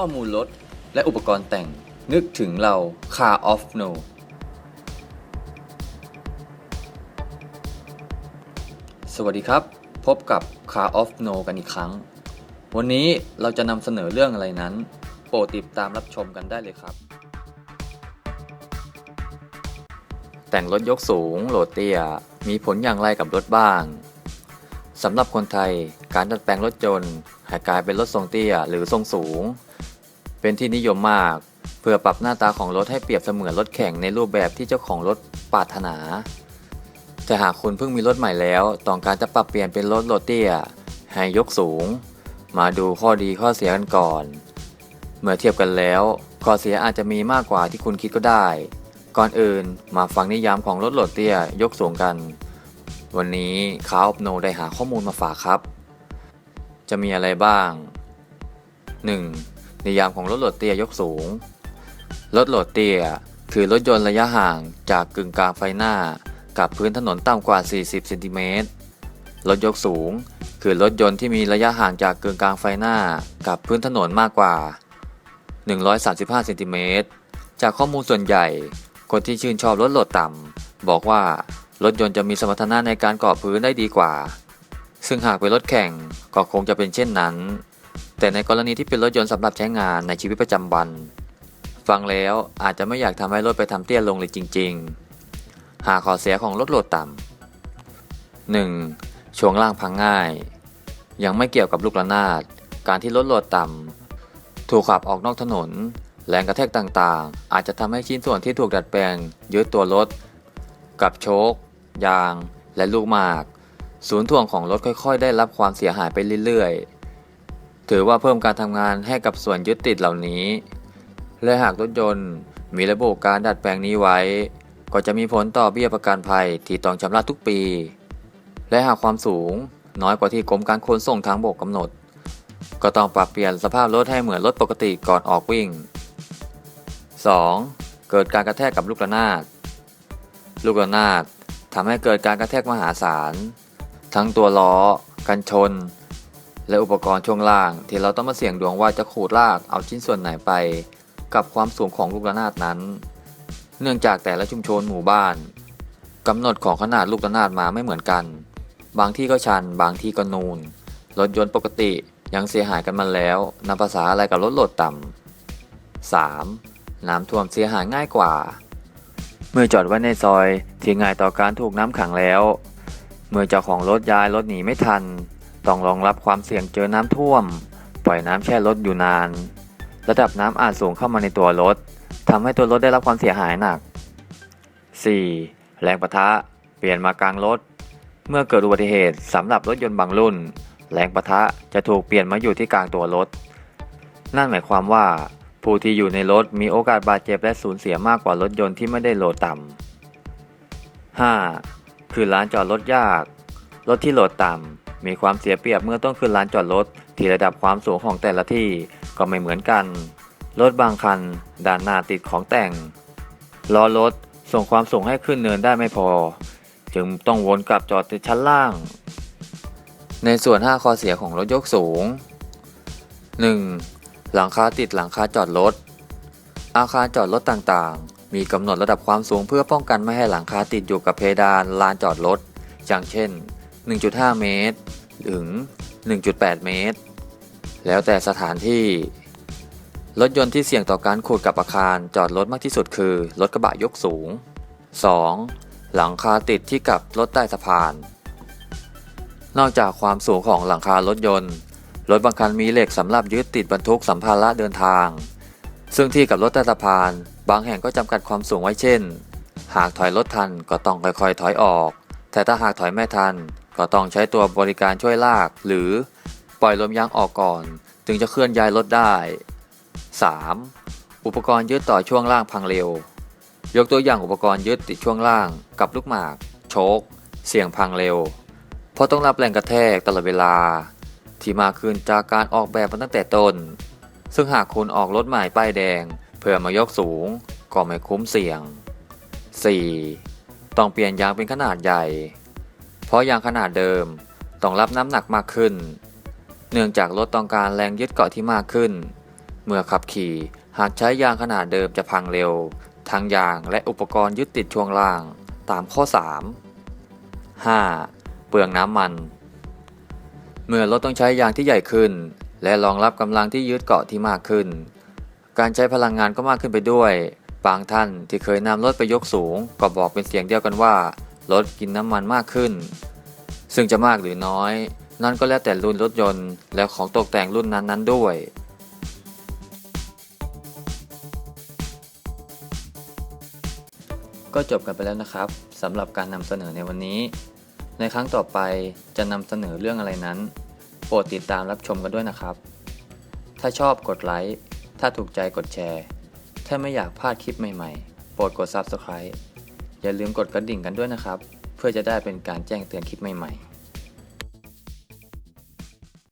ข้อมูลรถ และอุปกรณ์แต่ง นึกถึงเรา Car of No สวัสดีครับ พบกับ Car of No กันอีกครั้ง วันนี้เราจะนำเสนอเรื่องอะไรนั้น โปรดติดตามรับชมกันได้เลยครับ แต่งรถยกสูง โหลดเตี้ย มีผลอย่างไรกับรถบ้างสำหรับคนไทย การดัดแปลงรถยนต์ให้กลายเป็นรถทรงเตี้ยหรือทรงสูง เป็นที่นิยมมาก เพื่อปรับหน้าตาของรถให้เปรียบเสมือนรถแข่งในรูปแบบที่เจ้าของรถปรารถนา แต่หากคุณเพิ่งมีรถใหม่แล้วต้องการจะปรับเปลี่ยนเป็นรถโหลดเตียให้ยกสูง มาดูข้อดีข้อเสียกันก่อน เมื่อเทียบกันแล้ว ข้อเสียอาจจะมีมากกว่าที่คุณคิดก็ได้ ก่อนอื่นมาฟังนิยามของรถโหลดเตียยกสูงกัน วันนี้คาอฟโนได้หาข้อมูลมาฝากครับ จะมีอะไรบ้าง 1. นิยามของรถโหลดเตี้ยยกสูง รถโหลดเตี้ยคือรถยนต์ระยะห่างจากกึ่งกลางไฟหน้า กับพื้นถนนต่ำกว่า 40 เซนติเมตร รถยกสูง คือรถยนต์ที่มีระยะห่างจากกึ่งกลางไฟหน้า กับพื้นถนนมากกว่า 135 เซนติเมตร จากข้อมูลส่วนใหญ่ คนที่ชื่นชอบรถโหลดต่ำบอกว่ารถยนต์จะมีสมรรถนะในการก่อพื้นได้ดีกว่า ซึ่งหากเป็นรถแข่งก็คงจะเป็นเช่นนั้น แต่ในกรณีที่เป็นรถยนต์สำหรับใช้งานในชีวิตประจำวัน ฟังแล้วอาจจะไม่อยากทำให้รถไปทำเตี้ยลงเลยจริง ๆ หาข้อเสียของรถโหลดต่ำ 1. ช่วงล่างพังง่าย ยังไม่เกี่ยวกับลูกระนาด การที่รถโหลดต่ำถูกขับออกนอกถนน แรงกระแทกต่างๆ อาจจะทำให้ชิ้นส่วนที่ถูกดัดแปลงยึดตัวรถ กับโชคยาง และลูกหมาก ศูนย์ถ่วงของรถค่อย ๆ ได้รับความเสียหายไปเรื่อยๆ ถือว่าเพิ่มการทำงานให้กับส่วนยึดติดเหล่านี้ และหากรถยนต์มีระบบการดัดแปลงนี้ไว้ ก็จะมีผลต่อเบี้ยประกันภัยที่ต้องชำระทุกปี และหากความสูงน้อยกว่าที่กรมการขนส่งทางบกกำหนด ก็ต้องปรับเปลี่ยนสภาพรถให้เหมือนรถปกติก่อนออกวิ่ง 2. เกิดการกระแทกกับลูกระนาด ลูกระนาดทำให้เกิดการกระแทกมหาศาล ทั้งตัวล้อ กันชน และอุปกรณ์ช่วงล่าง ที่เราต้องมาเสี่ยงดวงว่าจะขูดลากเอาชิ้นส่วนไหนไป กับความสูงของลูกระนาดนั้น เนื่องจากแต่ละชุมชนหมู่บ้านกำหนดของขนาดลูกระนาดมาไม่เหมือนกัน บางที่ก็ชัน บางที่ก็นูนรถยนต์ปกติยังเสียหายกันมาแล้วนำภาษาอะไรกับรถโหลดต่ำ 3. น้ำท่วมเสียหายง่ายกว่า เมื่อจอดไว้ในซอยที่ง่ายต่อการถูกน้ำขังแล้ว เมื่อเจ้าของรถย้ายรถหนีไม่ทัน ต้องรองรับความเสี่ยงเจอน้ำท่วม ปล่อยน้ำแช่รถอยู่นาน ระดับน้ำอาจสูงเข้ามาในตัวรถทำให้ตัวรถได้รับความเสียหายหนัก 4. แรงประทะ เปลี่ยนมากลางรถ เมื่อเกิดอุบัติเหตุสำหรับรถยนต์บางรุ่น แรงประทะจะถูกเปลี่ยนมาอยู่ที่กลางตัวรถ นั่นหมายความว่า ผู้ที่อยู่ในรถมีโอกาสบาดเจ็บและสูญเสียมากกว่ารถยนต์ที่ไม่ได้โหลดต่ำ 5. คือลานจอดรถยาก รถที่โหลดต่ำ มีความเสียเปรียบเมื่อต้องขึ้นลานจอดรถที่ระดับความสูงของแต่ละที่ก็ไม่เหมือนกัน รถบางคันด้านหน้าติดของแต่งล้อรถส่งความสูงให้ขึ้นเนินได้ไม่พอ จึงต้องวนกลับจอดที่ชั้นล่าง ในส่วน 5 ข้อเสียของรถยกสูง 1. หลังคาติดหลังคาจอดรถ อาคารจอดรถต่างๆ มีกำหนดระดับความสูงเพื่อป้องกันไม่ให้หลังคาติดอยู่กับเพดานลานจอดรถ อย่างเช่น 1.5 เมตร ถึง 1.8 เมตร แล้วแต่สถานที่ รถยนต์ที่เสี่ยงต่อการขูดกับอาคารจอดรถมากที่สุดคือ รถกระบะยกสูง 2. หลังคาติดที่กับรถใต้สะพาน นอกจากความสูงของหลังคารถยนต์ รถบางคันมีเหล็กสำหรับยึดติดบรรทุกสัมภาระเดินทาง ซึ่งที่กับรถใต้สะพาน บางแห่งก็จำกัดความสูงไว้เช่น หากถอยรถทันก็ต้องค่อยๆถอยออก แต่ถ้าหากถอยไม่ทัน ก็ต้องใช้ตัวบริการช่วยลาก หรือปล่อยลมยางออกก่อน จึงจะเคลื่อนย้ายรถได้ 3. อุปกรณ์ยึดต่อช่วงล่างพังเร็ว ยกตัวอย่างอุปกรณ์ยึดติดช่วงล่าง กับลูกหมาก โชคเสี่ยงพังเร็ว เพราะต้องรับแรงกระแทกตลอดเวลา ที่มาขึ้นจากการออกแบบมาตั้งแต่ต้น ซึ่งหากคุณออกรถใหม่ป้ายแดง เพื่อมายกสูงก็ไม่คุ้มเสี่ยง 4. ต้องเปลี่ยนยางเป็นขนาดใหญ่ เพราะยางขนาดเดิมต้องรับน้ำหนักมากขึ้น เนื่องจากรถต้องการแรงยึดเกาะที่มากขึ้น เมื่อขับขี่หากใช้ยางขนาดเดิมจะพังเร็ว ทั้งยางและอุปกรณ์ยึดติดช่วงล่างตามข้อ 3 5. เปลืองน้ำมัน เมื่อรถต้องใช้ยางที่ใหญ่ขึ้น และรองรับกำลังที่ยึดเกาะที่มากขึ้น การใช้พลังงานก็มากขึ้นไปด้วย บางท่านที่เคยนำรถไปยกสูง ก็บอกเป็นเสียงเดียวกันว่า รถกินน้ำมันมากขึ้น ซึ่งจะมากหรือน้อย นั่นก็แล้วแต่รุ่นรถยนต์ และของตกแต่งรุ่นนั้นๆด้วย ก็จบกันไปแล้วนะครับสำหรับการนำเสนอในวันนี้ ในครั้งต่อไปจะนำเสนอเรื่องอะไรนั้น โปรดติดตามรับชมกันด้วยนะครับ ถ้าชอบกดไลค์ถ้าถูกใจกดแชร์ ถ้าไม่อยากพลาดคลิปใหม่ๆ โปรดกด Subscribe อย่าลืมกดกระดิ่งกันด้วยนะครับ เพื่อจะได้เป็นการแจ้งเตือนคลิปใหม่ๆ